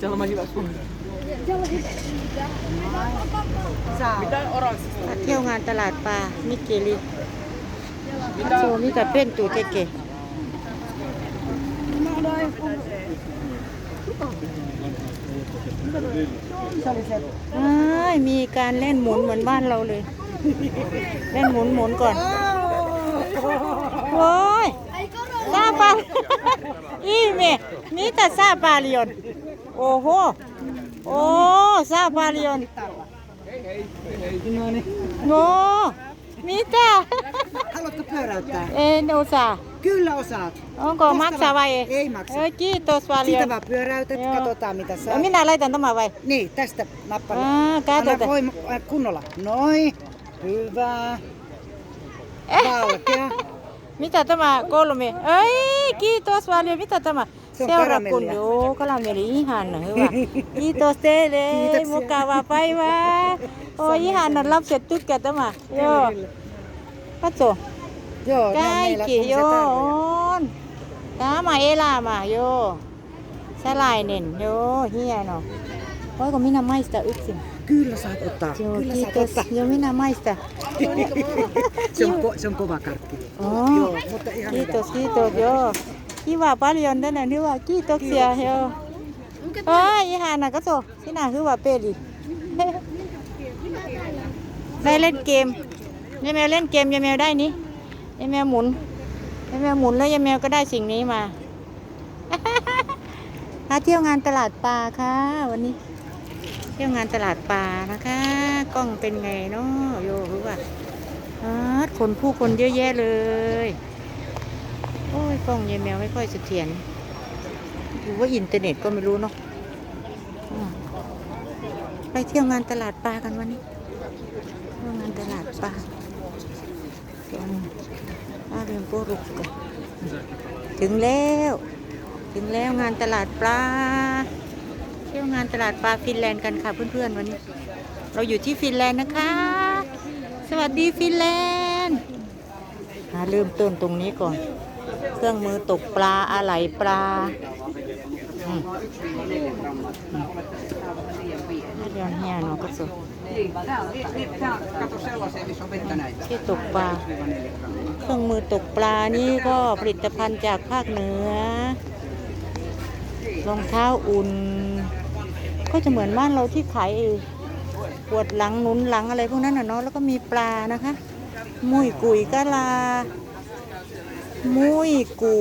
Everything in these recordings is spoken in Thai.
Siellä on hyvä sun. Saa. Mitä oranssista? มาเที่ยวงานตลาดปลา มิเกลิโซนี่กับเป็นตูเก๋ Se oli se. ๆอ้ายมีการเล่นหมุนเหมือนบ้านเราเลย เล่นหมุนหมุนก่อน โอ้ย ซาปาอีเมมีแต่ซาปาเลียนโอ้โหโอ้ซาปาเลียน No niin. โอ้มีแต่ Haluatko pyöräyttää? เอ็นโอซา Kyllä osaat. Onko maksaa vai ei? Ei maksa. Oi, kiitos paljon. Sitä vaan pyöräytät, Joo. katsotaan mitä Ja saa. minä laitan tämän vai? Niin, tästä nappaa. Aa, Anna katsotaan. voima, äh, kunnolla. Noin. Hyvä. Eh. Valkea. Mitä tämä kolme? Ei, kiitos paljon. Mitä tämä? Se on Seurakunta. karamellia. Joo, karamelli. Ihana, hyvä. Kiitos teille. Kiitoksia. Mukavaa päivää. Oi, ihana. Lapset tykkää tämä. Joo. Katso. Joo, ne on meillä, Kaikki, kun se joo, tarvitsee. on. Tämä elämä, joo. Sellainen, joo, hieno. Voiko minä maistaa yksin? Kyllä saat ottaa. Joo, Kyllä kiitos. saat ottaa. Joo, minä maistan. Se on, ko- se on kova karkki. Oh. Joo, mutta ihan Kiitos, kiitos, joo. Kiva paljon tänään, hyvä, kiitoksia, joo. Ai, ihana, katso, sinä hyvä peli. ได้เล่นเกมยายแมวเล่นเกมยายแมวได้นี้ยายแมวหมุนยายแมวหมุนแล้วยายแมวก็ได้สิ่งนี้มามาเที่ยวงานตลาดปลาค่ะ วันนี้เที่ยวงานตลาดปลานะคะ กล้องเป็นไงเนาะโยรู้ป่ะอาคนผู้คนเยอะแยะเลย โอ้ยกล้องยายแมวไม่ค่อยเสถียรหรือว่าอินเทอร์เน็ตก็ไม่รู้เนาะไปเที่ยวงานตลาดปลากันวันนี้เที่ยวงานตลาดปลาตรงอาเรียมโปรุกถึงแล้ว ถึงแล้วงานตลาดปลา ที่ยวงานตลาดปลาฟินแลนด์กันค่ะเพื่อนๆวันนี้ เราอยู่ที่ฟินแลนด์นะคะ สวัสดีฟินแลนด์มาเริ่มต้นตรงนี้ก่อน เครื่องมือตกปลาอะไหล่ปลาอืมอืมเรียนเฮียเนาะก็สุดที่ตกปลา เครื่องมือตกปลานี่ก็ผลิตภัณฑ์จากภาคเหนือรองเท้าอุ่น ก็จะเหมือนบ้านเราที่ขายปวดหลังหนุนหลังอะไรพวกนั้นน่ะเนาะแล้วก็มีปลานะคะ มุ้ยกุยกะลา มุ้ยกู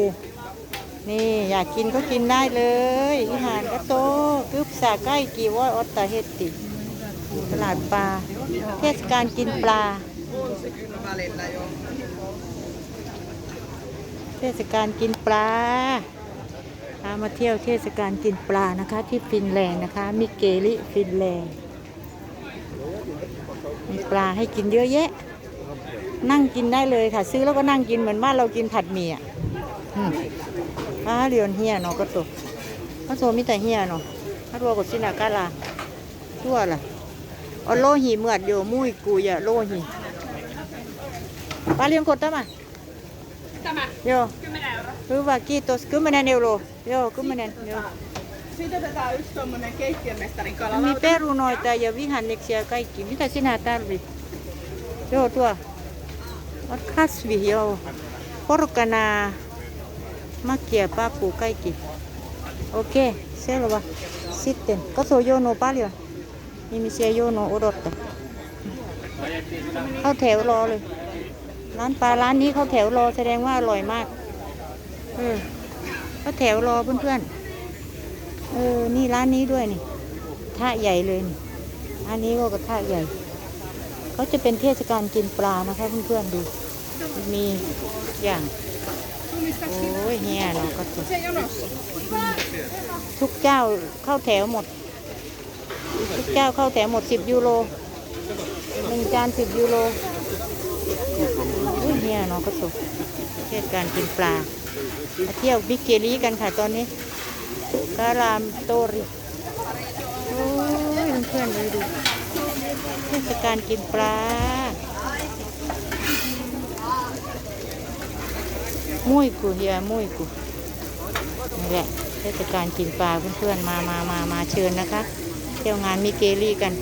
นี่อยากกินก็กินได้เลยอาหารกระโตกึบสาใกล้กีวอยออตตาเฮติตลาดปลา เทศกาลกินปลา เทศกาลกินปลา มาเที่ยวเทศกาลกินปลานะคะ ที่ฟินแลนด์นะคะ มิเกลิฟินแลนด์มีปลาให้กินเยอะแยะ นั่งกินได้เลยค่ะ ซื้อแล้วก็นั่งกินเหมือนบ้านเรากินผัดหมี่อะอืมปลาเรียนเฮียเนาะก็โตก็โตมีแต่เฮียเนาะถ้ารัวกดสินากาลาชั่วล่ะเอาโลหีเหมือดอยู่มุ้ยกูอย่าโลหีปลาเรียนกดตั้มอะ Tämä Joo. 10 euroa. Hyvä, kiitos. 10 euroa. Joo, 10. Joo. Sitten otetaan yksi tommonen keittiömestarin Mi kalalauta. perunoita ja vihanneksia ja kaikki. Mitä sinä tarvit? Joo, tuo. Ot kasvi, joo. Porkkanaa, makia, papu, kaikki. Okei, selvä. Sitten, katso jono paljon. Ihmisiä jono odottaa. เข้าแถวรอเลย ร้านปลาร้านนี้เข้าแถวรอแสดงว่าอร่อยมาก เออเข้าแถวรอเพื่อนๆ เออ นี่ร้านนี้ด้วยนี่ท่าใหญ่เลยนี่ร้านนี้ก็กระทะใหญ่ เขาจะเป็นเทศกาลกินปลานะคะเพื่อนๆดู มีอย่าง โอ้ยเฮียเนาะก็สุดทุกเจ้าเข้าแถวหมด ทุกเจ้าเข้าแถวหมดสิบยูโรหนึ่งจานสิบยูโรอุ้ยเฮียเนาะก็สุดเทศกาลกินปลา มาเที่ยวบิกเกลีกันค่ะตอนนี้การามโตริโอ้ยเพื่อนๆเลยดูเทศกาลกินปลามุ้ยกูเฮียมุ้ยกูนี่แหละเทเทศกาลกินปลาเพื่อนๆมามามามาเชิญนะคะ เที่ยวงานมิเกลี่กัน